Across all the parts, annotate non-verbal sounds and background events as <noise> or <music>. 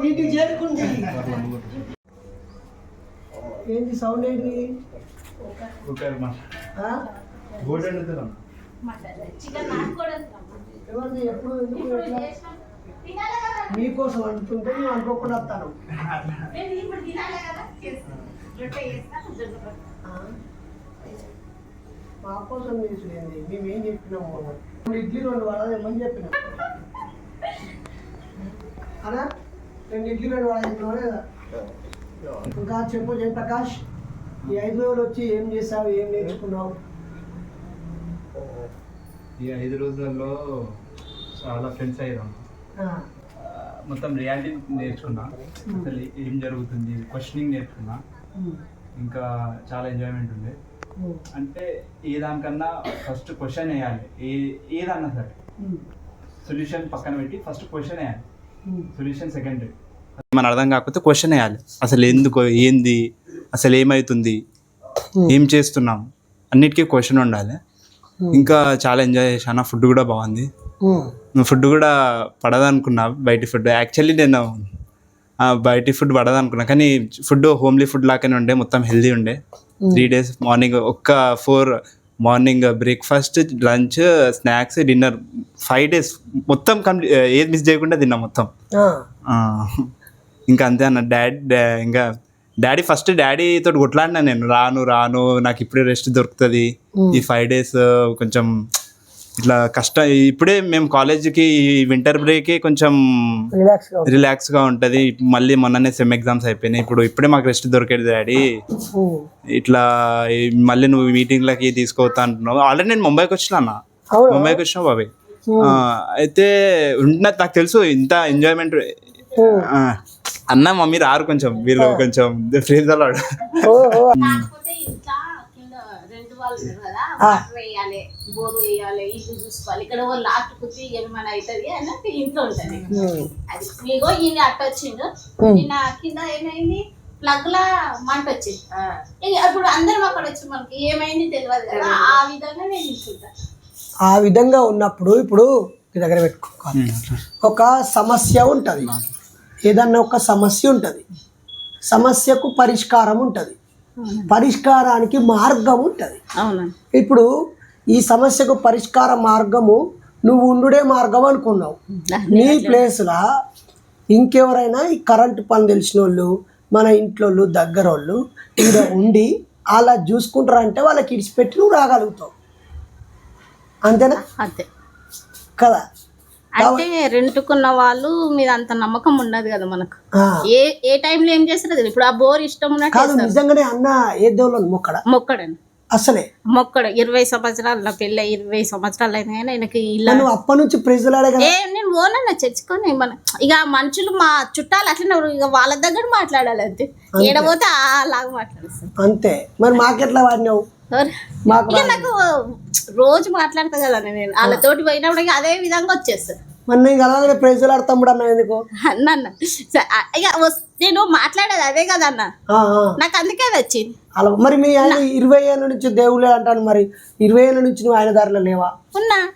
వీటికి చేరుకుంది ఏంటి సౌండ్ ఏంటి? ఎవరిది ఎప్పుడు? మీకోసం మేము అనుకోకుండా వస్తాను? మా కోసం మేము ఏం చెప్పినాము రెండు ఇడ్లీ రెండు వడ ఏమని చెప్పినాం? అనా రెండు ఇడ్లీ రెండు వడ చెప్పినావు లేదా? ఇంకా చెప్పు జయ ప్రకాష్. ఈ ఐదు రోజులు వచ్చి ఏం చేసావు ఏం నేర్చుకున్నావు? ఈ ఐదు రోజులలో చాలా ఫ్రెండ్స్ అయ్యారు ఆ, మొత్తం రియాలిటీ నేర్చుకున్నా. అసలు ఏం జరుగుతుంది క్వశ్చనింగ్ నేర్చుకున్నా. ఇంకా చాలా ఎంజాయ్మెంట్ ఉండే. ఉమ్, అంటే ఏ దానికన్నా ఫస్ట్ క్వశ్చన్ వేయాలి. ఏ ఏదన్నా సరే. సొల్యూషన్ పక్కన పెట్టి ఫస్ట్ క్వశ్చన్ వేయాలి. సొల్యూషన్ సెకండరీ మన అర్థం కాకపోతే క్వశ్చన్ వేయాలి. అసలు ఎందుకు ఏంది అసలు ఏమవుతుంది ఏం చేస్తున్నాం అన్నిటికీ క్వశ్చన్ ఉండాలి. ఇంకా చాలా ఎంజాయ్ చేశాను. ఫుడ్ కూడా బాగుంది. ఫుడ్ కూడా పడదనుకున్నా బయట ఫుడ్ యాక్చువల్లీ నేను బయటి ఫుడ్ పడదనుకున్నా. కానీ ఫుడ్ హోమ్లీ ఫుడ్ లాగానే ఉండే మొత్తం హెల్దీ ఉండే. త్రీ డేస్ మార్నింగ్ ఒక్క four morning breakfast lunch snacks dinner. Five days మొత్తం కంప్లీట్ ఏది మిస్ చేయకుండా తిన్నా మొత్తం. ఇంకా అంతే అన్న డాడ్ ఇంకా డాడీ ఫస్ట్ డాడీ తోటి కొట్లాడినా నేను. రాను రాను నాకు ఇప్పుడే రెస్ట్ దొరుకుతుంది. ఈ ఫైవ్ డేస్ కొంచెం ఇట్లా కష్టం. ఇప్పుడే మేము కాలేజీకి వింటర్ బ్రేక్ కొంచెం రిలాక్స్గా ఉంటుంది. మళ్ళీ మొన్ననే సెమ్ ఎగ్జామ్స్ అయిపోయినాయి. ఇప్పుడు ఇప్పుడే మాకు రెస్ట్ దొరికేది డాడీ. ఉమ్, ఇట్లా మళ్ళీ నువ్వు మీటింగ్లకి తీసుకుపోతా అంటున్నావు. ఆల్రెడీ నేను ముంబైకి వచ్చిన? ముంబైకి వచ్చినా బాబాయ్ ఆ, అయితే ఉన్న నాకు తెలుసు ఇంత ఎంజాయ్మెంట్ అన్న మమ్మీ రారు కొంచెం. వీళ్ళు కొంచెం ఫ్రీజ్ అలాడు వేయాలి బోరు వేయాలి ఇల్లు చూసుకోవాలి. ఇక్కడ వాళ్ళు ఏమైనా అవుతుంది అన్నట్టు ఇంట్లో ఉంటుంది. ఉమ్, అది మీగో ఈయన అట్ట వచ్చిండు. నిన్న కింద ఏమైంది? ప్లగ్ లా మంట వచ్చింది. అప్పుడు అందరం అక్కడ వచ్చి మనకి ఏమైంది తెలియదు కదా. ఆ విధంగా నేను ఆ విధంగా ఉన్నప్పుడు ఇప్పుడు మీ దగ్గర పెట్టుకోవాలి ఒక సమస్య ఉంటుంది. ఏదన్నా ఒక సమస్య ఉంటుంది. సమస్యకు పరిష్కారం ఉంటుంది. పరిష్కారానికి మార్గం ఉంటుంది. ఇప్పుడు ఈ సమస్యకు పరిష్కార మార్గము నువ్వు ఉండుడే మార్గం అనుకున్నావు. నీ ప్లేస్లా ఇంకెవరైనా ఈ కరెంటు పని తెలిసిన వాళ్ళు మన ఇంట్లో దగ్గర వాళ్ళు ఇక్కడ ఉండి అలా చూసుకుంటారంటే వాళ్ళకి ఇడిచిపెట్టి నువ్వు రాగలుగుతావు. అంతేనా? అంతే. కదా? అంటే రెంట్కున్న వాళ్ళు మీద అంత నమ్మకం ఉండదు కదా మనకు. ఏ ఏ టైంలో ఏం చేస్తారో ఇప్పుడు ఆ బోర్ ఇష్టం ఉన్నట్టు కాదు నిజంగానే అన్న ఏ దేవుళ్ళు మొక్కడ? మొక్కడని అసలే. మొక్కడు ఇరవై సంవత్సరాలు నా పెళ్ళి ఇరవై సంవత్సరాలు అయినా కానీ ఆయనకి ఇలా నువ్వు అప్పటి నుంచి ప్రెజలాడే ఏ నేను ఓనన్నా చర్చుకొని మన ఇక మనుషులు మా చుట్టాలు అట్లనే. ఇక వాళ్ళ దగ్గర మాట్లాడాలి అంతే. ఏడపోతే అలాగా మాట్లాడేస్తాను అంతే. మరి మాకెట్లా వాడినావు? నాకు రోజు మాట్లాడతా కదా నేను. వాళ్ళతోటి పోయినప్పుడు అదే విధంగా వచ్చేస్తాను అన్న ఎందుకు? అన్న అన్న. స- ఇక వస్- నేను మాట్లాడేది అదే కదా అన్న. ఆ, ఆ. నాకు అందుకే అది వచ్చింది. అలా మరి మీ ఆయన ఇరవై ఏళ్ళ నుంచి దేవుళ్ళే అంటాను మరి. ఇరవై ఏళ్ళ నుంచి నువ్వు ఆయన దారిలో లేవా? ఉన్నా.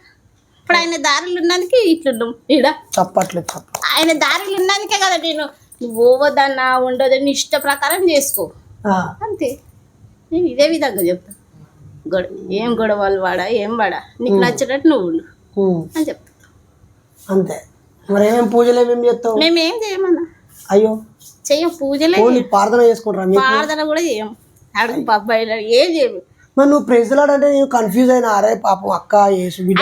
ఇప్పుడు ఆయన దారులు ఉన్నందుకే ఇట్లున్నాం. ఈడ. తప్పట్లేదు తప్ప ఆయన దారులు ఉన్నందుకే కదా నేను. నువ్వు పోవద్దన్నా ఉండదని ఇష్ట ప్రకారం చేసుకో. అంతే. నేను ఇదే విధంగా చెప్తా. గొడవ ఏం గొడవలు వాడా ఏం వాడా? నీకు నచ్చినట్టు నువ్వు ఉండు. అని చెప్తా అంతే. మరి ఏమేమి పూజలు ఏమేమి చేస్తావు? మేమేం చేయమన్నా. అయ్యో. చెయ్యం పూజలే ప్రార్థన చేసుకుంటారా ప్రార్థన కూడా చేయం. అడుగు బయలు ఏం చేయము. మరి నువ్వు ప్రెజలాడు అంటే నేను కన్ఫ్యూజ్ అయినా. అరే పాపం అక్క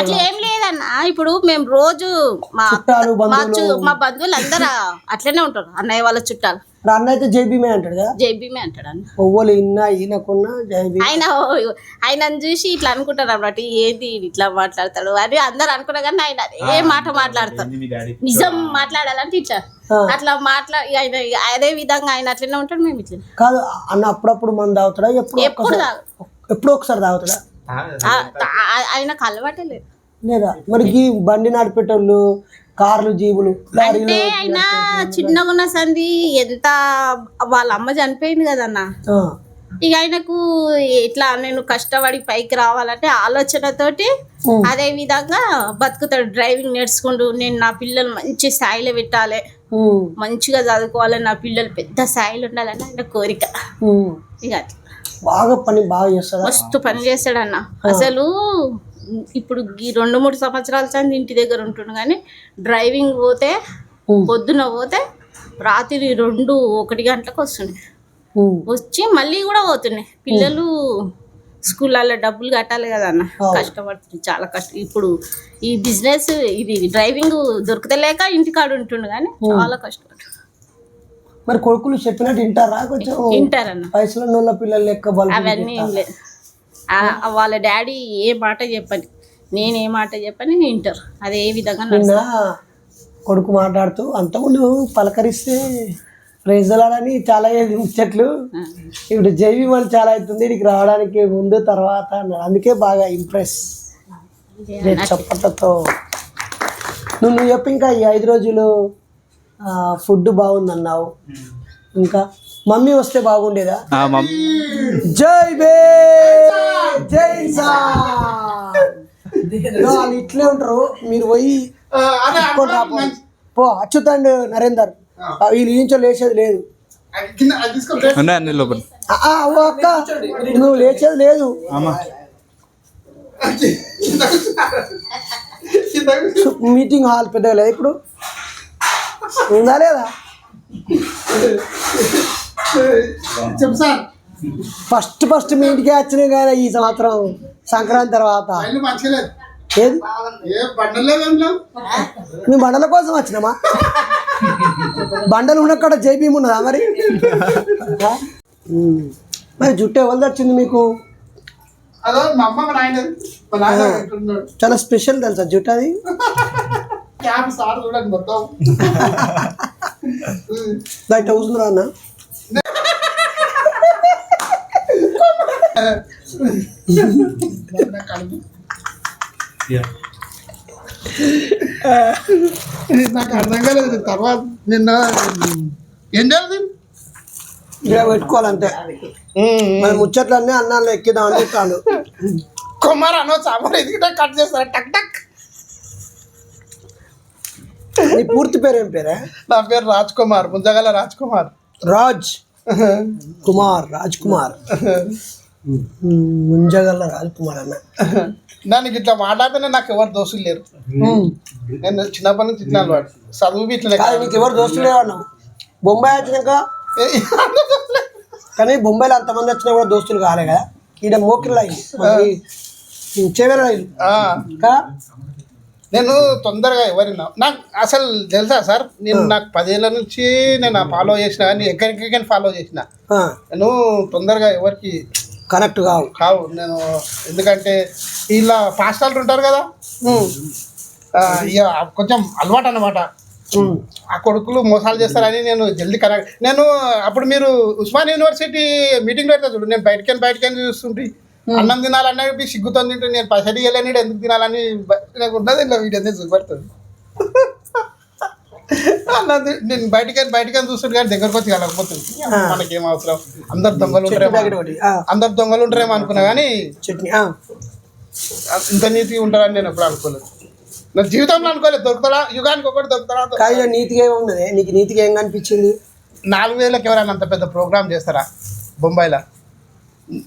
అట్లా ఏం లేదన్న ఇప్పుడు మేము రోజు మా చుట్టాలు మా బంధువులు. చు- మా బంధువులు అందరూ అట్లనే ఉంటారు. అన్నయ్య వాళ్ళ చుట్టాలు. ఇప్పుడు అన్న అయితే జైబీమే అంటాడు కదా? జైబీమే అంటాడు అన్న ఒవ్వలు ఇన్నా ఈయనకున్నా జైబీ ఆయన ఆయనను చూసి ఇట్లా అనుకుంటారు అన్నమాట. ఏంది ఈడు ఇట్లా మాట్లాడతాడు? అని అందరు అనుకున్నా కానీ ఆయన అదే మాట మాట్లాడతారు. మీ డాడీ? నిజం మాట్లాడాలంటే ఇట్లా ఆ. అట్లా మాట్లా ఆయన అదే విధంగా ఆయన అట్లనే ఉంటాడు మేము ఇట్లా కాదు అన్న అప్పుడప్పుడు మంది తాగుతాడా? ఎప్పుడు ఎప్పుడు ఒక్కసారి తాగు. ఎప్పుడో ఒకసారి తాగుతాడా? ఆ- ఆ- ఆయనకు అలవాటే లేదు. లేదా? మరి ఈ బండి నడిపేటోళ్ళు కార్లు జీబులు లారీలు అంటే ఆయన చిన్నగా ఉన్న సంది ఎంత వాళ్ళ అమ్మ చనిపోయింది కదన్న. ఇక ఆయనకు ఇట్లా నేను కష్టపడి పైకి రావాలంటే ఆలోచనతోటి. అదే విధంగా బతుకుతాడు. డ్రైవింగ్ నేర్చుకుంటూ నేను నా పిల్లలు మంచి స్థాయిలో పెట్టాలి. మంచిగా చదువుకోవాలి. నా పిల్లలు పెద్ద స్థాయిలో ఉండాలని ఆయన కోరిక. ఇక బాగా పని బాగా చేస్తారా మస్తు పని చేస్తాడన్న. అసలు ఇప్పుడు ఈ రెండు మూడు సంవత్సరాల సంది ఇంటి దగ్గర ఉంటుండు కానీ డ్రైవింగ్ పోతే పొద్దున పోతే రాత్రి రెండు ఒకటి గంటలకు వస్తుండే. వచ్చి మళ్ళీ కూడా పోతున్నాయి పిల్లలు స్కూళ్ళల్లో డబ్బులు కట్టాలి కదా అన్న. కష్టపడుతుంది చాలా కష్టం ఇప్పుడు ఈ బిజినెస్ ఇది డ్రైవింగ్ దొరకతలేక ఇంటికాడ ఉంటుండు కానీ చాలా కష్టపడు మరి కొడుకులు చెప్పినట్టు వింటారా? కొంచెం వింటారన్న. వయసులో పిల్లలు లెక్క అవన్నీ ఏం లేదు వాళ్ళ డాడీ ఏ మాట చెప్పని నేను ఏ మాట చెప్పని వింటారు. అదే విధంగా నిన్న నడుస్తుంది. కొడుకు మాట్లాడుతూ అంతకుముందు పలకరిస్తే ప్రైజలాడని చాలా అయ్యేది ముచ్చట్లు. ఇప్పుడు జైవి మళ్ళీ చాలా అవుతుంది ఇక్కడికి రావడానికి ముందు తర్వాత అన్నాడు. అందుకే బాగా ఇంప్రెస్ చప్పట్లతో. నువ్వు నువ్వు చెప్పు ఇంకా ఈ ఐదు రోజులు ఫుడ్ బాగుందన్నావు. ఇంకా మమ్మీ వస్తే బాగుండేదా? ఆ మమ్మీ జై బే జై <laughs> వాళ్ళు ఇట్లే ఉంటారు. మీరు పోయి పో. అచ్యుతండ్ నరేందర్. వీళ్ళు ఇంచో లేచేది లేదు. అక్క నువ్వు లేచేది లేదు. మీటింగ్ హాల్ పెద్దగా లేదు ఇప్పుడు? ఉందా లేదా? <laughs> చెప్పు సార్. ఫస్ట్ ఫస్ట్ మీ ఇంటికే వచ్చినాయి కానీ ఈ సంవత్సరం సంక్రాంతి తర్వాత. ఏది? మీ బండల కోసం వచ్చినామా? బండలు ఉన్నక్కడ జైబీమ్ ఉన్నదా మరి. మరి జుట్టు ఎవరిది వచ్చింది మీకు? చాలా స్పెషల్ తెలుసా జుట్టు అది? బయట కూర్చుందిరా అన్న? నాకు అర్థం కాలేదు తర్వాత నిన్న ఏం చేయాలి ఇలా పెట్టుకోవాలంతే మరి ముచ్చట్లన్నీ అన్నాళ్ళు ఎక్కిదాం అని చెప్తాను కుమార్ అనొచ్చు అమర్ ఎదిగితే కట్ చేస్తారు? టక్ టక్. నీ పూర్తి పేరు ఏం పేరే? నా పేరు రాజ్ కుమార్ ముంజగల రాజ్ కుమార్. రాజ్ కుమార్ రాజ్ కుమార్ ముంజగల్ల రాజ్ కుమార్ అన్న. దానికి ఇట్లా మాట్లాడితేనే నాకు ఎవరు దోస్తులు లేరు. నేను చిన్నప్పటి నుంచి ఇట్లా వాడు చదువు ఇట్లనే కాదు నీకు ఎవరు దోస్తులు లేవన్నావు బొంబాయి వచ్చినాక? కానీ బొంబాయిలో అంతమంది వచ్చినా కూడా దోస్తులు కాలే కదా. ఈడ మోకిల్ లైన్ చెవెల లైన్ నేను తొందరగా ఎవరినా. నాకు అసలు తెలుసా సార్ నేను నాకు పదేళ్ళ నుంచి నేను ఫాలో చేసిన కానీ ఎక్కడికైనా ఫాలో చేసిన. నేను తొందరగా ఎవరికి కనెక్ట్ కావు. కావు. నేను ఎందుకంటే ఇలా పాస్టర్లు ఉంటారు కదా. ఇక కొంచెం అలవాటు అనమాట ఆ కొడుకులు మోసాలు చేస్తారని నేను జల్దీ కనెక్ట్ నేను అప్పుడు మీరు ఉస్మాన్ యూనివర్సిటీ మీటింగ్ పెడతా చూడు నేను బయటకెళ్ళి బయటకెళ్ళి చూస్తుంటే. అన్నం తినాలనేది సిగ్గుతో తింటే నేను పైసలు ఇవ్వలేని ఎందుకు తినాలని నాకు ఉన్నది ఇలా వీడియో అనేది చూపెడుతుంది అన్నది నేను బయటకెళ్ళి బయటకెళ్ళి చూస్తుంటే కానీ దగ్గరకు వచ్చి కలగకపోతుంది మనకేం అవసరం? అందరు దొంగలు ఉంటారేమో అందరు దొంగలు ఉంటారేమో అనుకున్నా కానీ చట్నీ. ఇంత నీతిగా ఉంటారని నేను ఎప్పుడు అనుకోలేదు. నా జీవితంలో అనుకోలేదు. దొరుకుతాడా యుగానికి ఒకటి దొరుకుతాడా కానీ ఈడ నీతిగా ఉన్నది? నీకు నీతిగా ఏం కనిపించింది? నాలుగు వేలకు ఎవరైనా అంత పెద్ద ప్రోగ్రామ్ చేస్తారా? బొంబాయిలో?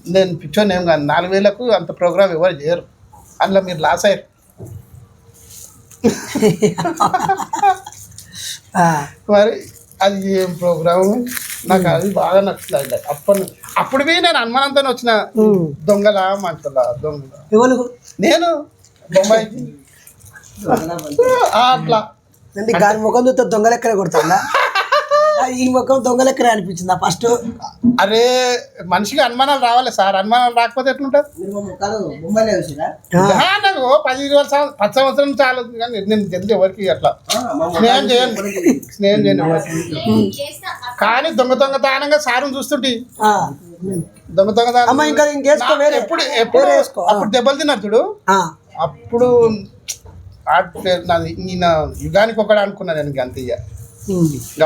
నేను పిచ్చోని ఏం కాదు. నాలుగు వేలకు అంత ప్రోగ్రామ్ ఎవరు చేయరు. అందులో మీరు లాస్ అయ్యారు. ఆ, మరి అది ఏం ప్రోగ్రామ్ నాకు అది బాగా నచ్చుతుంది అప్పటి అప్పుడు నేను అనుమానంతో వచ్చిన. దొంగల మంచుల దొంగల ఎవరు? నేను బొంబాయికి ఆ, అట్లా. ముఖం చూస్తే దొంగ లెక్కనే కొడుతుందా? ఈ ముఖం దొంగ లెక్కనే అనిపించిందా ఫస్ట్ అరే మనిషికి అనుమానాలు రావాలి సార్. అనుమానాలు రాకపోతే ఎట్లుంటుంది? ఆ, నాకు పది ఇరవై సంవత్సరం పది సంవత్సరం ఆలోచన కానీ నేను జల్దీ ఎవరికి అట్లా? స్నేహం చేయను. స్నేహం చేయను ఎవరికి. కానీ దొంగ దొంగతనంగా సారం చూస్తుంటే. దొంగ వేరే. ఎప్పుడు ఎప్పుడు. అప్పుడు దెబ్బలు తిన్నారు చూడు. ఆ, అప్పుడు నాది ఈయన యుగానికి ఒకడు అనుకున్నా నేను ఇంక అంతే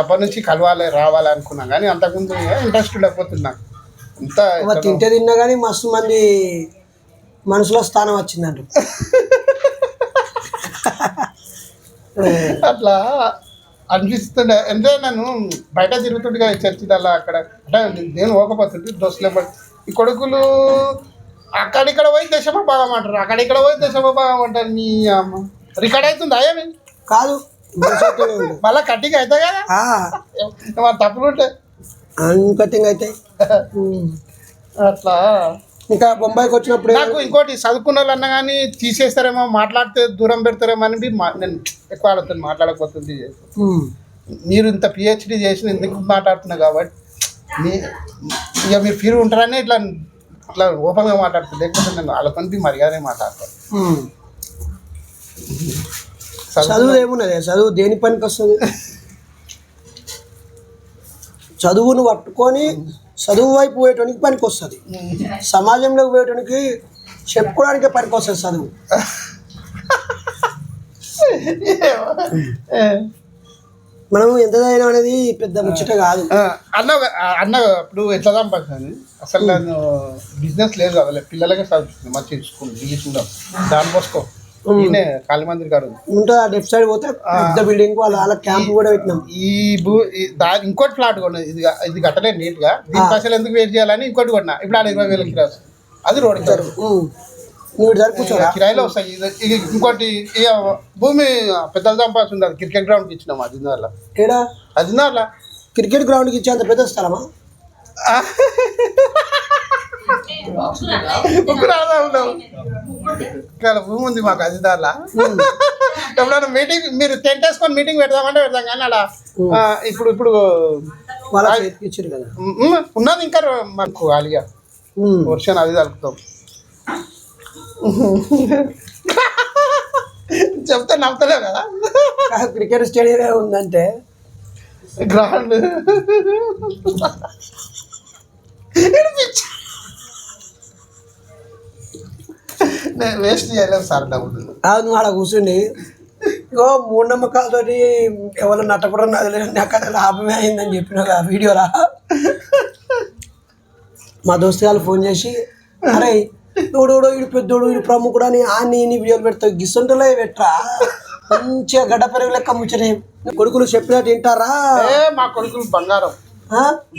అప్పటి నుంచి కలవాలి రావాలి అనుకున్నా కానీ అంతకుముందు ఇంట్రెస్ట్ ఇంత అవ్వ తింటే తిన్నా కానీ మస్తు మంది మనసులో స్థానం వచ్చిందంట. అట్లా అనిపిస్తుండే. అంటే నేను బయట తిరుగుతుండగా చర్చిలలో అక్కడ అంటే నేను పోకపోతుంటే దోస్తులే బట్ ఈ కొడుకులు అక్కడిక్కడ పోయి దశమ భాగం అంటారు అక్కడిక్కడ పోయి దశమ భాగం అంటారు నీ అమ్మ. రికార్డ్ అవుతుందా ఏమి? కాదు. మళ్ళీ కట్టిగా అవుతాయి కదా? తప్పులు ఉంటాయి అన్కటింగ్ అయితే. ఉమ్. అట్లా. ఇంకా బొంబాయికి వచ్చినప్పుడు నాకు ఇంకోటి చదువుకున్న వాళ్ళు అన్నా కానీ తీసేస్తారేమో మాట్లాడితే దూరం పెడతారేమో అని నేను ఎక్కువ ఆడుతాను మాట్లాడకపోతుంది. మీరు ఇంత పిహెచ్డి చేసిన ఎందుకు మాట్లాడుతున్నా కాబట్టి మీ ఇక మీరు ఫీల్ ఉంటారని ఇట్లా ఇట్లా ఓపెన్గా మాట్లాడుతుంది లేకపోతే నేను వాళ్ళతో మర్యాదనే మాట్లాడతాను ఉమ్. చదువు ఏమున్నది? చదువు దేని పనికి వస్తుంది? చదువును పట్టుకొని చదువు వైపు పోయేటానికి పనికి వస్తుంది. సమాజంలోకి పోయేటానికి చెప్పుకోవడానికే పనికి వస్తుంది చదువు. మనం ఎంత చదివినాం అనేది పెద్ద ముచ్చట కాదు. అన్న అన్న ఇప్పుడు ఎట్లా సంపాదించాను అసలు నేను బిజినెస్ లేదు కదా పిల్లలకే చదువుతుంది మంచి స్కూల్ తీసుకుందాం దాని ఈయనే కాళీమందిర్ గారు ఉంటుంది ఆ లెఫ్ట్ సైడ్ పోతే పెద్ద బిల్డింగ్ వాళ్ళ వాళ్ళ క్యాంప్ కూడా పెట్టినాం. ఈ భూ ఈ దా ఇంకోటి ఫ్లాట్ కొన్నది ఇది ఇది కట్టలేదు నీట్గా దీని పైసలు ఎందుకు వెయిట్ చేయాలని ఇంకోటి కొన్నా ఇప్పుడు ఆడ ఇరవై వేల వస్తుంది. అది రోడ్ కిరాయి. ఉమ్. నువ్వు ఇటు సరి కూర్చోరా? కిరాయిలో వస్తాయి. ఇది- ఇంకోటి ఇక భూమి పెద్దలు సంపాదించింది అది క్రికెట్ గ్రౌండ్కి ఇచ్చినాం అది వల్ల ఏడా? అది వల్ల క్రికెట్ గ్రౌండ్కి ఇచ్చేంత పెద్ద స్థలమా? ఇక్కడ భూమి ఉంది మాకు అది దానిలా ఎప్పుడైనా మీటింగ్ మీరు టెంట్ వేసుకొని మీటింగ్ పెడదామంటే పెడదాం కానీ అలా ఇప్పుడు ఇప్పుడు ఉన్నది ఇంకా మాకు ఉమ్. వర్షన్ అది కలుపుతాం చెప్తే నమ్మతలేవు కదా. కాదు, క్రికెట్ స్టేడియం ఉందంటే. గ్రౌండ్. నేను వేస్ట్ చేయలేము సార్ డబ్బులు. కాదు నువ్వు ఆడ కూర్చుండి. ఇగో మూఢనమ్మకాలతోటి ఎవరు నట్టకూడదు అది లేదు నాకు అది లాభమే అయిందని చెప్పిన వీడియోలా. మా దోస్తు గారు ఫోన్ చేసి అరే ఎవడోడో ఇడు పెద్దోడు ఇడు ప్రముఖుడు అని ఆ నీ నీ వీడియోలు పెడతావు గిస్తుంటలే పెట్టరా? మంచిగా గడ్డ పెరుగు లెక్క ముచ్చట. కొడుకులు చెప్పినట్టు వింటారా? ఏ మా కొడుకులు బంగారం?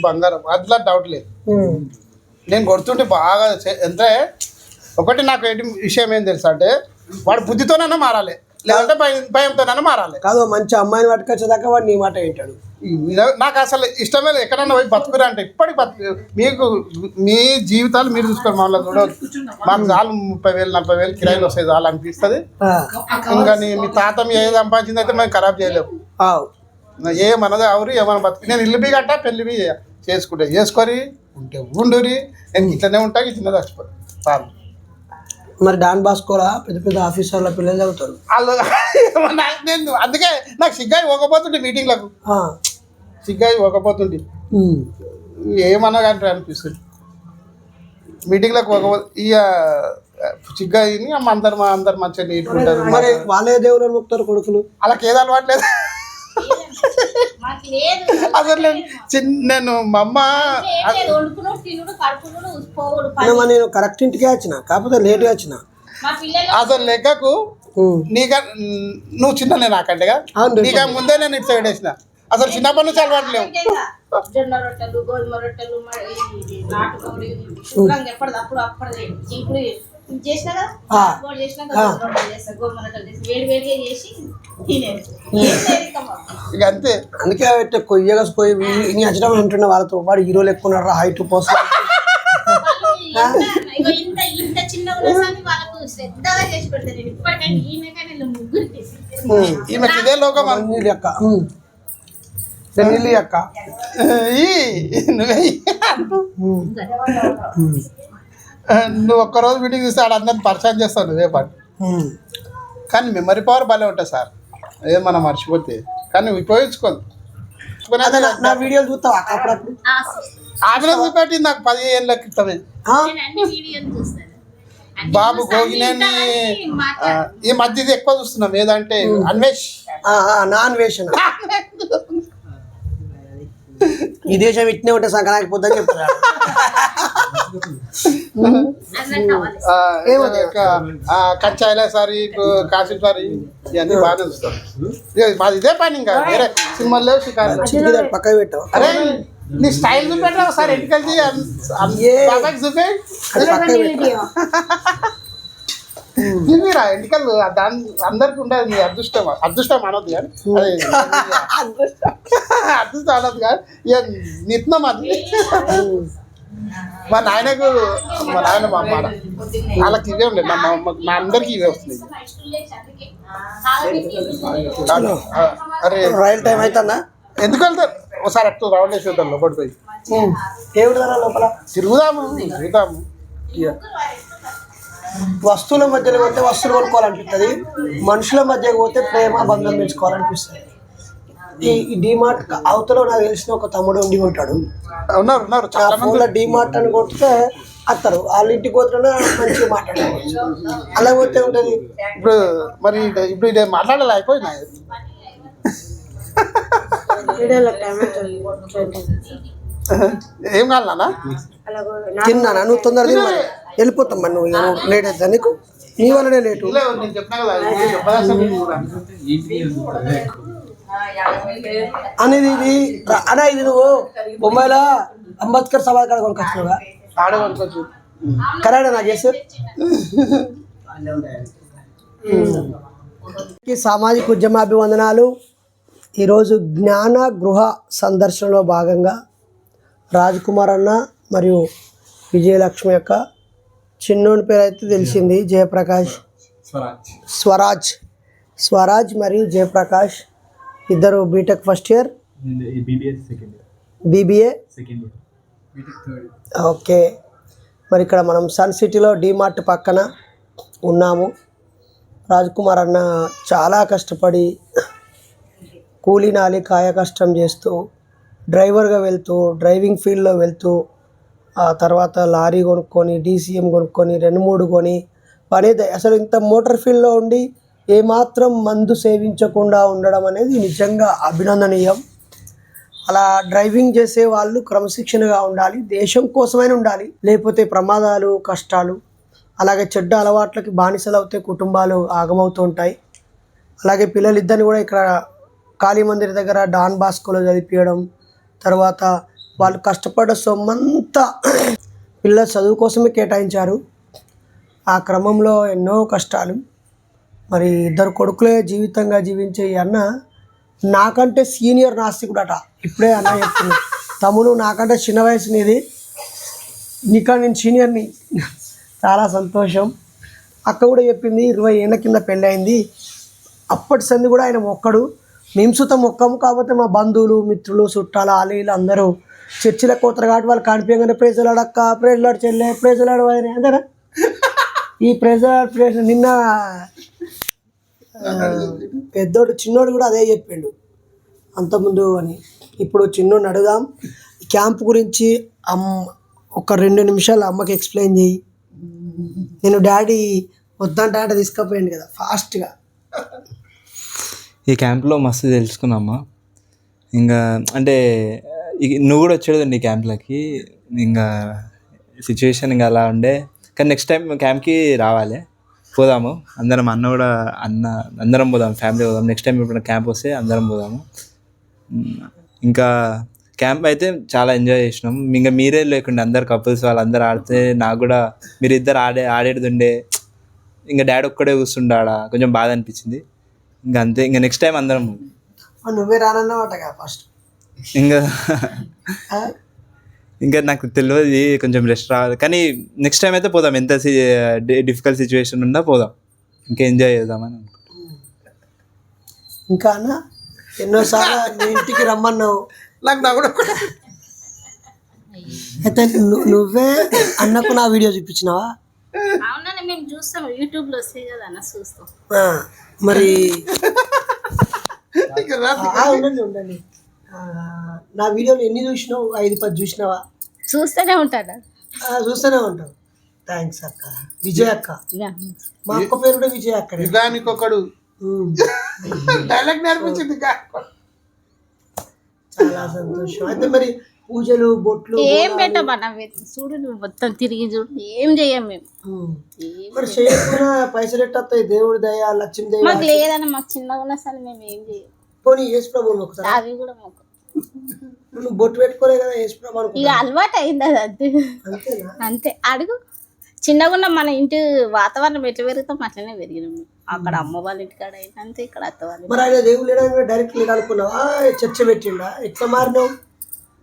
బంగారం అట్లా డౌట్ లేదు. నేను కొడుతుంటే బాగా అంటే ఒకటి నాకు ఏంటి విషయం ఏం తెలుసా అంటే వాడు బుద్ధితోనైనా మారాలి. లేదంటే భయం భయంతోనైనా మారాలి. కాదు మంచి అమ్మాయిని పట్టుకొచ్చేదాకా వాడు నీ మాట ఇది- నాకు అసలు ఇష్టమే లేదు. ఎక్కడన్నా పోయి బతుకురా అంటే ఇప్పటికి బతుకు మీకు మీ జీవితాలు మీరు చూసుకోండి మమ్మల్ని చూడవద్దు మాకు చాలు ముప్పై వేలు నలభై వేలు కిరాయిలు వస్తాయి చాలు అనిపిస్తుంది. ఇంకా మీ తాత మీ ఏది సంపాదించింది అయితే మేము ఖరాబ్ చేయలేము ఆవ్. ఏమన్నది ఎవరు ఏమన్నా బతుకు నేను ఇల్లు బీ గట్టా పెళ్ళి బీ చేసుకుంటా చేసుకొని ఉంటే ఉండురి. నేను ఇట్లనే ఉంటా ఇట్లనే చచ్చిపోతా. చాలు. మరి డాన్ బాస్కోలా పెద్ద పెద్ద ఆఫీసర్ల పిల్లలు చదువుతారు. వాళ్ళు <laughs> నేను అందుకే నాకు సిగ్గాయి పోకపోతుండే మీటింగ్లకు. సిగ్గాయి పోకపోతుండే. ఏమన్నా కానీ అనిపిస్తుంది. మీటింగ్లకు ఒక ఇక అమ్మ అందరు మా అందరు మంచిగా నీట్కుంటారు మరి వాళ్ళే దేవుళ్ళని మొక్కుతారు కొడుకులు. వాళ్ళకి ఏది అలవాటు లేదు మాకు లేదు. అసలు నేను చిన్న నేను మా అమ్మ నేను కరెక్ట్ ఇంటికే వచ్చిన కాకపోతే లేట్గా వచ్చిన. మా పిల్లలు అసలు లెక్కకు. నీక నువ్వు చిన్నలే నాకంటేగా? అవును నీక ముందే నేను ఇటు సైడ్ వేసిన. అసలు చిన్నప్పటి నుంచి అలవాటు లేవు. అంతేగా. జొన్న రొట్టెలు గోధుమ రొట్టెలు నాటుకోడి శుభ్రంగా ఎప్పటిది అప్పుడు చేసినా కదా? చేసినా కదా? చేస్తా చేసి వేడి వేడిగా చేసి ఇంకా అంతే. అందుకే పెట్టే కొయ్యగా కొయ్యి. ఇన్ని వచ్చడం అంటున్న వాళ్ళతో. వాడు హీరోలు ఎక్కువ హైట్ ఇంత ఇంత చిన్న వాళ్ళకు శ్రద్ధగా చేసి ఇప్పటికైనా ఈయనకైనా వీళ్ళు ముగ్గురికి ఈమెకి ఇదే లోకం అను. నీళ్ళు అక్క. నీళ్ళు ఈ నువ్వే. నువ్వు ఒక్కరోజు మీటింగ్ చూస్తే ఆడ అందరిని పరిచయం చేస్తావు నువ్వే పాటు. కానీ మెమరీ పవర్ భలే ఉంటుంది సార్. అదే మనం మర్చిపోతే. కానీ ఉపయోగించుకోదు అదే నా- వీడియోలు చూస్తావా అప్పుడప్పుడు? చూపెట్టి నాకు పది ఏళ్ళ క్రితమే బాబు గోగినేని. ఈ మధ్య ఇది ఎక్కువ చూస్తున్నాం. ఏదంటే అన్వేష్. ఆ, ఆ, నాన్ వేషన్ ఈ దేశం ఇట్నే ఉంటే సంక్రాంతి పొద్దని చెప్తారు <laughs> కచ్చాయిలా సారీ కాశీ సారీ ఇవన్నీ బాగా చూస్తాం. మాది ఇదే పని ఇంకా వేరే సినిమాలు లేవు షికారు పక్కన పెట్టావు. అరే నీ స్టైల్ చూపెట్టరా ఒకసారి ఎన్నికల్ది ఏ. బాబాకి చూపే. తిరిగిరా ఎన్నికలు దాని అందరికి ఉండదు నీ అదృష్టం అదృష్టం అనొద్దు కానీ అది <laughs> <laughs> అదృష్టం. అనొద్దు కానీ ఇక నిత్యం అది. <laughs> మా నాయనకు మా నాయన మా అమ్మ వాళ్ళకి ఇవే ఉండే మా మా- మా అందరికి ఇవే. ఆ, అరే రైల్ టైం అవుతుందా ఎందుకు వెళ్తారు? ఒకసారి అట్లా రౌండ్ వేసి వెళ్తాం లోపలి పోయి. లోపల? తిరుగుదాము తిరుగుదాము. ఇక వస్తువుల మధ్యలో పోతే వస్తువులు కొనుక్కోవాలనిపిస్తుంది మనుషుల మధ్య పోతే ప్రేమ బంధం పెంచుకోవాలనిపిస్తుంది. ఈ డిమార్ట్ అవతల నాకు తెలిసిన ఒక తమ్ముడు ఉండి ఉంటాడు. ఉన్నారు ఉన్నారు చాలా మంది ఫోన్లో డిమార్ట్ అని కొడితే అత్తరు. వాళ్ళ ఇంటికి పోతున్నా మంచిగా మాట్లాడుకోవచ్చు అలా పోతే ఉంటుంది. ఇప్పుడు మరి ఇప్పుడు ఇది మాట్లాడాలి? అయిపోయినా ఏం కావాలన్నా తిన్నానా? నువ్వు తొందర తిన్నా వెళ్ళిపోతాం మరి నువ్వు. లేట్ అవుతుంది నీకు? నీ వల్లనే లేటు. అనేది ఇది అన్నా ఇది నువ్వు బొంబాయిలో అంబేద్కర్ సభ కాడ కొనుకొచ్చినావుగా ఆడ నాకు చేసి ఈ సామాజిక ఉద్యమ అభివందనాలు ఈరోజు జ్ఞాన గృహ సందర్శనలో భాగంగా రాజ్ కుమార్ అన్న మరియు విజయలక్ష్మి యొక్క చిన్నోని పేరు అయితే తెలిసింది జయప్రకాష్. స్వరాజ్. స్వరాజ్ మరియు జయప్రకాష్. ఇద్దరు BTech first year BBA okay. మరి ఇక్కడ మనం సన్ సిటీలో డిమార్ట్ పక్కన ఉన్నాము. రాజ్ కుమార్ అన్న చాలా కష్టపడి కూలీ నాలి కాయ కష్టం చేస్తూ డ్రైవర్గా వెళ్తూ డ్రైవింగ్ ఫీల్డ్లో వెళ్తూ ఆ తర్వాత లారీ కొనుక్కొని డీసీఎం కొనుక్కొని రెండు మూడు కొని పని అసలు ఇంత మోటార్ ఫీల్డ్లో ఉండి ఏమాత్రం మందు సేవించకుండా ఉండడం అనేది నిజంగా అభినందనీయం. అలా డ్రైవింగ్ చేసే వాళ్ళు క్రమశిక్షణగా ఉండాలి దేశం కోసమైనా ఉండాలి. లేకపోతే ప్రమాదాలు కష్టాలు అలాగే చెడ్డ అలవాట్లకి బానిసలు అవుతే కుటుంబాలు ఆగమవుతూ ఉంటాయి. అలాగే పిల్లలిద్దరిని కూడా ఇక్కడ కాళీ మందిర్ దగ్గర డాన్ బాస్కోలో చదివించడం తర్వాత వాళ్ళు కష్టపడ్డ సొమ్మంతా పిల్లల చదువు కోసమే కేటాయించారు. ఆ క్రమంలో ఎన్నో కష్టాలు. మరి ఇద్దరు కొడుకులే జీవితంగా జీవించే ఈ అన్న నాకంటే సీనియర్ నాస్తికుడట. ఇప్పుడే అన్న చెప్తున్నా తమ్ముడు నాకంటే చిన్న వయసు నీది. నీకా నేను సీనియర్ని చాలా సంతోషం. అక్క కూడా చెప్పింది ఇరవై ఏళ్ళ కింద పెళ్ళి అయింది అప్పటి సంది కూడా ఆయన మొక్కడు. మేము మొక్కము కాకపోతే మా బంధువులు మిత్రులు చుట్టాలు వాళ్ళు అందరూ చర్చిలకు పోతారు కాబట్టి వాళ్ళు కనిపించగానే ప్రేజలాడక్క ప్రేజలాడు చెల్లె ప్రేజలాడు ఆయన అంతేనా? ఈ ప్రెజర్ నిన్న పెద్దోడు చిన్నోడు కూడా అదే చెప్పిండు. అంతకుముందు అని. ఇప్పుడు చిన్నోడిని అడుగుదాం. క్యాంప్ గురించి అమ్మ ఒక రెండు నిమిషాలు అమ్మకి ఎక్స్ప్లెయిన్ చేయి. నేను డాడీ వద్దంటే ఆట తీసుకుపోయాను కదా ఫాస్ట్గా. ఈ క్యాంప్లో మస్తు తెలుసుకున్నామ్మా ఇంకా అంటే నువ్వు కూడా వచ్చేది ఈ క్యాంప్లకి. ఇంకా సిచ్యువేషన్ ఇంకా అలా ఉండే. కానీ నెక్స్ట్ టైం క్యాంప్కి రావాలి. పోదాము. అందరం అన్న కూడా అన్న అందరం పోదాం ఫ్యామిలీ పోదాం నెక్స్ట్ టైం ఇప్పుడు క్యాంప్ వస్తే అందరం పోదాము. ఇంకా క్యాంప్ అయితే చాలా ఎంజాయ్ చేసినాం ఇంకా మీరే లేకుండే అందరు కపుల్స్ వాళ్ళందరూ ఆడితే నాకు కూడా మీరు ఇద్దరు ఆడే ఆడేది ఉండే ఇంకా డాడీ ఒక్కడే కూర్చుండే ఆడ. కొంచెం బాధ అనిపించింది. ఇంకా అంతే. ఇంకా నెక్స్ట్ టైం అందరం నువ్వే రానన్నమాట ఫస్ట్ ఇంకా ఇంకా నాకు తెలియదు కొంచెం రెస్ట్ రావాలి. కానీ నెక్స్ట్ టైం అయితే పోదాం. ఎంత డిఫికల్ట్ సిచ్యువేషన్ ఉన్నా పోదాం. ఇంకా ఎంజాయ్ చేద్దామని. ఇంకా అన్న ఎన్నోసార్లు ఇంటికి రమ్మన్నావు. నాకు నా కూడా అయితే నువ్వే అన్నకు నా వీడియో చూపించినావా? అవునా మేము చూస్తాం. యూట్యూబ్లో వస్తాయి కదా అన్న చూస్తాం. ఆ, మరి ఉండండి ఉండండి. నా వీడియోలు ఎన్ని చూసినావు? ఐదు పది చూసినావా? చూస్తూనే ఉంటాడా ఆ, చూస్తూనే ఉంటావు. థ్యాంక్స్ అక్క. విజయ్ అక్క. మా అక్క పేరు కూడా విజయ్ అక్కడే యుగానికి ఒకడు. డైలాగ్ నేర్పించింది. చాలా సంతోషం. అయితే మరి పూజలు బొట్లు ఏం పెట్టమన్నా చూడు నువ్వు మొత్తం తిరిగి చూడు. ఏం చెయ్యం మేము? మరి చేయకుండా పైసలు ఎట్ట దేవుడి దయ లక్ష్మీదేవి మాకు లేదన్న మాకు చిన్నగా ఉన్నా సరే మేము ఏం చేయం? పోనీ యేసు ప్రభు ఒకసారి అవి కూడా మాకు నువ్వు బొట్టు పెట్టుకోలే కదా యేసు ప్రభు ఇక అలవాటు అయింది అది అంతే. అంతేనా? అంతే. అడుగు. చిన్నగా ఉన్న మన ఇంటి వాతావరణం ఎట్లా పెరుగుతాం అట్లనే పెరిగినాం. అక్కడ అమ్మ వాళ్ళ ఇంటికాడ అయితే అంతే ఇక్కడ అత్త వాళ్ళ మరి ఆయన దేవుడు లేడానికి డైరెక్ట్ లేడు అనుకున్నావా? చర్చ పెట్టిండా? ఎట్లా మారినావు?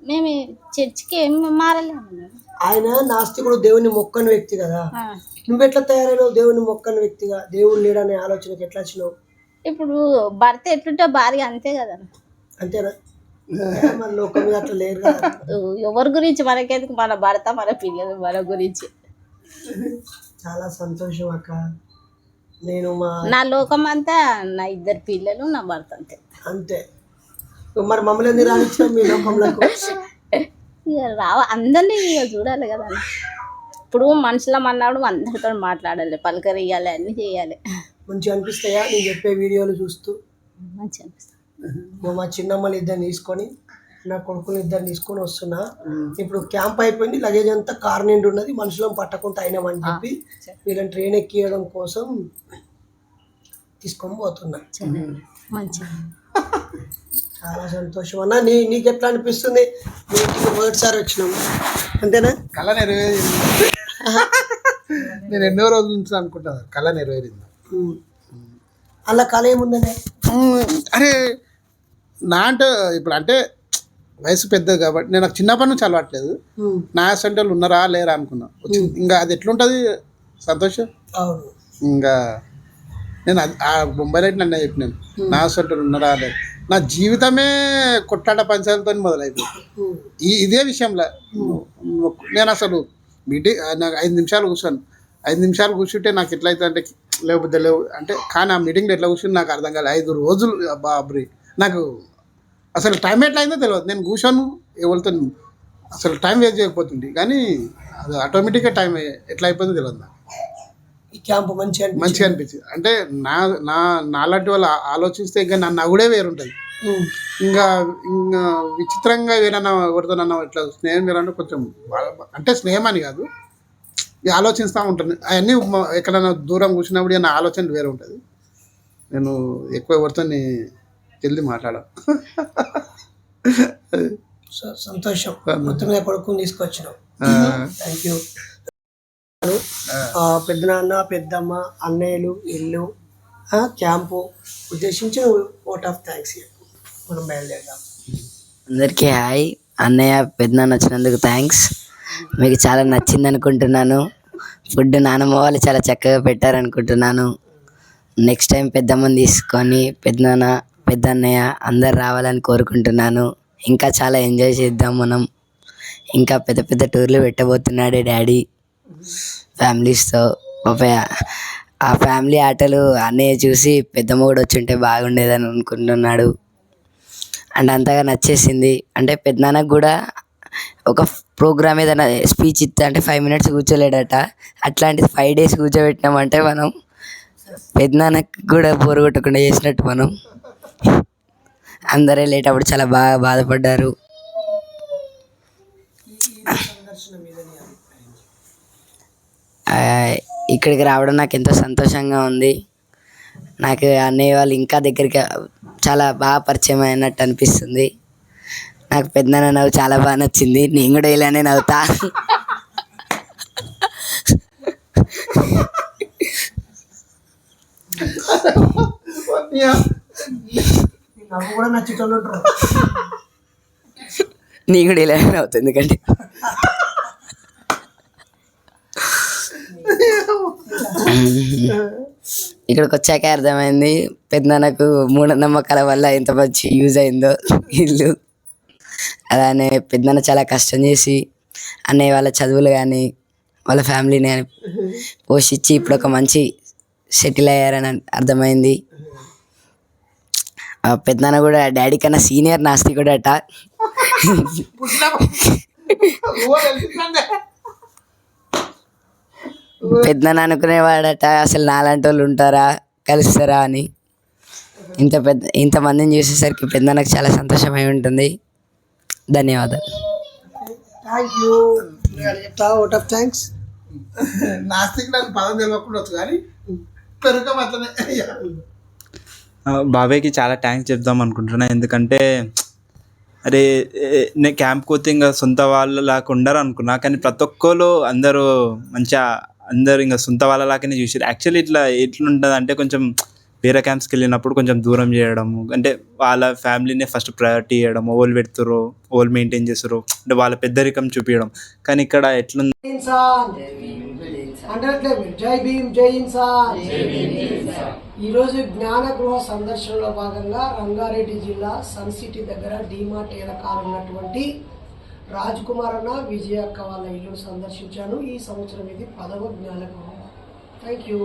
మేము చర్చికి ఏం మారలేము మేము. ఆయన నాస్తికుడు దేవుని మొక్కని వ్యక్తి కదా. ఆ. నువ్వు ఎట్లా తయారైనావు దేవుని మొక్కని వ్యక్తిగా? దేవుడు లేడనే ఆలోచనకి ఎట్లా వచ్చినావు? ఇప్పుడు భర్త ఎట్లుంటే భార్య అంతే కదా. అంతేనా? మన లోకం మీద అట్లా లేరు కదా. ఎవరి గురించి మనకెందుకు? మన భర్త మన పిల్లలు మన గురించి. చాలా సంతోషం అక్క. నేను మా నా లోకం అంతా నా ఇద్దరు పిల్లలు నా భర్త అంతే. అంతే. మరి మమ్మల్ని ఎందుకు రానిచ్చిన మీ లోకంలోకి? ఇక రావ అందరినీ ఇక చూడాలి కదా. ఇప్పుడు మనుషులం అన్నాడు అందరితో మాట్లాడాలి పలకరియాలి అన్నీ చేయాలి. మంచిగా అనిపిస్తాయా? నేను చెప్పే వీడియోలు చూస్తూ. మంచిగా అనిపిస్తుంది నువ్వు మా చిన్నమ్మని ఇద్దరిని తీసుకొని నా కొడుకుని ఇద్దరిని తీసుకొని వస్తున్నా. ఇప్పుడు క్యాంప్ అయిపోయింది లగేజ్ అంతా కార్ నిండి ఉన్నది మనుషులను పట్టకుండా అయినామని చెప్పి వీళ్ళని ట్రైన్ ఎక్కియడం కోసం తీసుకొని పోతున్నా. చాలా సంతోషం. అన్న నీ నీకు ఎట్లా అనిపిస్తుంది? మీ ఇంటికి మొదటిసారి వచ్చినాము అంతేనా? కళ నెరవేరింది. <laughs> నేను ఎన్నో రోజుల నుంచి అనుకుంటాను కళ నెరవేరింది. అలా కళ ఏముందండి? ఉమ్, అరే నా అంటే ఇప్పుడు అంటే వయసు పెద్దది కాబట్టి నేను నాకు చిన్నప్పటి నుంచి అలవాట్లేదు. నా సెంటర్లు ఉన్నారా లేరా అనుకున్నా. వచ్చింది ఇంకా అది ఎట్లుంటుంది? సంతోషం? అవును. ఇంకా నేను అది- ఆ రైట్ నన్ను చెప్పినాను నా సెంటర్ ఉన్నారా లేదు నా జీవితమే కొట్టాట పంచాలతో మొదలైపోయింది. ఈ ఇదే విషయంలో. నేను అసలు మీటింగ్ నాకు ఐదు నిమిషాలు కూర్చోను ఐదు నిమిషాలు కూర్చుంటే నాకు ఎట్లా అవుతుంది అంటే లేకపోతే లేవు. అంటే కానీ ఆ మీటింగ్లో ఎట్లా కూర్చుని నాకు అర్థం కాలేదు ఐదు రోజులు బాబ్రి. నాకు అసలు టైం ఎట్లా అయిందో తెలియదు నేను కూర్చోను ఎవరితో అసలు టైం వేస్ట్ చేయకపోతుంది కానీ అది ఆటోమేటిక్గా టైం ఎట్లా అయిపోయిందో తెలియదు నాకు. ఈ క్యాంప్ మంచిగా. మంచిగా అనిపించింది. అంటే నా నా నాలాంటి వాళ్ళు ఆలోచిస్తే ఇంకా నా నవ్వుడే వేరుంటుంది. ఇంకా ఇంకా విచిత్రంగా ఏదైనా ఎవరితోనన్నా ఇట్లా స్నేహం చేయాలంటే కొంచెం అంటే స్నేహం అని కాదు. ఆలోచిస్తూ ఉంటాను. అవన్నీ ఎక్కడైనా దూరం కూర్చున్నప్పుడు నా ఆలోచన వేరే ఉంటుంది. నేను ఎక్కువ ఎవరితో జల్దీ మాట్లాడ <laughs> స- సంతోషం. మొత్తం మీద కొడుకుని తీసుకొచ్చినావు థ్యాంక్ యూ పెద్ద నాన్న పెద్దమ్మ అన్నయ్యలు ఇల్లు ఆ, క్యాంపు ఉద్దేశించి ఓట్ ఆఫ్ థ్యాంక్స్ మనం బయలుదేరదాం. అందరికీ హాయ్. అన్నయ్య పెద్దనాన్న వచ్చినందుకు థ్యాంక్స్ మీకు చాలా నచ్చింది అనుకుంటున్నాను ఫుడ్ నానమ్మ వాళ్ళు చాలా చక్కగా పెట్టారనుకుంటున్నాను. నెక్స్ట్ టైం పెద్దమ్మని తీసుకొని పెద్దనాన్న పెద్ద అన్నయ్య అందరు రావాలని కోరుకుంటున్నాను. ఇంకా చాలా ఎంజాయ్ చేద్దాం మనం. ఇంకా పెద్ద పెద్ద టూర్లు పెట్టబోతున్నాడు డాడీ. ఫ్యామిలీస్తో ఒక ఆ ఫ్యామిలీ ఆటలు అన్నయ్య చూసి పెద్దమ్మ కూడా వచ్చి ఉంటే బాగుండేదని అనుకుంటున్నాడు. అండ్ అంతగా నచ్చేసింది. అంటే పెద్దనాన్నకు కూడా ఒక ప్రోగ్రామ్ ఏదైనా స్పీచ్ ఇస్తే అంటే ఫైవ్ మినిట్స్ కూర్చోలేడట. అట్లాంటిది ఫైవ్ డేస్ కూర్చోబెట్టినామంటే మనం పెద్దనాన్నకు కూడా బోరు కొట్టకుండా చేసినట్టు మనం. అందరూ వెళ్ళేటప్పుడు చాలా బాగా బాధపడ్డారు. ఇక్కడికి రావడం నాకు ఎంతో సంతోషంగా ఉంది. నాకు అన్నయ్య వాళ్ళు ఇంకా దగ్గరికి చాలా బాగా పరిచయం అయినట్టు అనిపిస్తుంది. నాకు పెద్దనాన్న నవ్వు చాలా బాగా నచ్చింది. నేను కూడా ఇలానే నవ్వుతా. కూడా నీ కూడా ఇలానే నవ్వుతుంది ఎందుకంటే. ఇక్కడికి వచ్చాక అర్థమైంది. పెద్దనాన్నకు మూఢనమ్మకాల వల్ల ఎంత మంచి యూజ్ అయిందో ఇల్లు. అలానే పెద్దనాన్న చాలా కష్టం చేసి అన్నయ్య వాళ్ళ చదువులు కానీ వాళ్ళ ఫ్యామిలీని కానీ పోషించి ఇప్పుడు ఒక మంచి సెటిల్ అయ్యారని అర్థమైంది. ఆ కూడా డాడీ కన్నా సీనియర్ నాస్తి కూడా అట. పెద్దనాన్న అనుకునేవాడట అసలు నాలాంటి వాళ్ళు ఉంటారా? కలుస్తారా? అని. ఇంత పెద్ద ఇంతమందిని చూసేసరికి పెద్దనాన్నకు చాలా సంతోషమై ఉంటుంది. ధన్యవాదాలు. థ్యాంక్ యూ చెప్తా అవుట్ ఆఫ్ థ్యాంక్స్ నాస్తిక్ నాకు పదం తెలియకుండా వచ్చు కానీ పెరుగ అట్లనే. ఆ, బాబాయ్కి చాలా థ్యాంక్స్ చెప్దాం అనుకుంటున్నా. ఎందుకంటే అరే నేను క్యాంప్ పోతే ఇంకా సొంత వాళ్ళు లాగా ఉండరు అనుకున్నా. కానీ ప్రతి ఒక్కరు అందరూ మంచిగా అందరు ఇంకా సొంత వాళ్ళలాగానే చూసారు యాక్చువల్లీ ఇట్లా ఎట్లుంటుంది అంటే కొంచెం వేరే క్యాంప్స్కి వెళ్ళినప్పుడు కొంచెం దూరం చేయడము. అంటే వాళ్ళ ఫ్యామిలీనే ఫస్ట్ ప్రయారిటీ చేయడం ఓళ్ళు పెడుతురు ఓళ్ళు మెయింటైన్ చేస్తారు అంటే వాళ్ళ పెద్దరికం చూపించడం కానీ ఇక్కడ ఎట్లుంది? జై భీమ్ జై ఇన్సాన్ ఈరోజు జ్ఞాన గృహ సందర్శనలో భాగంగా రంగారెడ్డి జిల్లా సన్ సిటీ దగ్గర డీమార్ట్ ఏలకాలు ఉన్నటువంటి రాజ్ కుమార్ అన్న విజయ అక్క వాళ్ళ ఇల్లును సందర్శించాను. ఈ సంవత్సరం ఇది పదవ జ్ఞాన గృహం థ్యాంక్ యూ.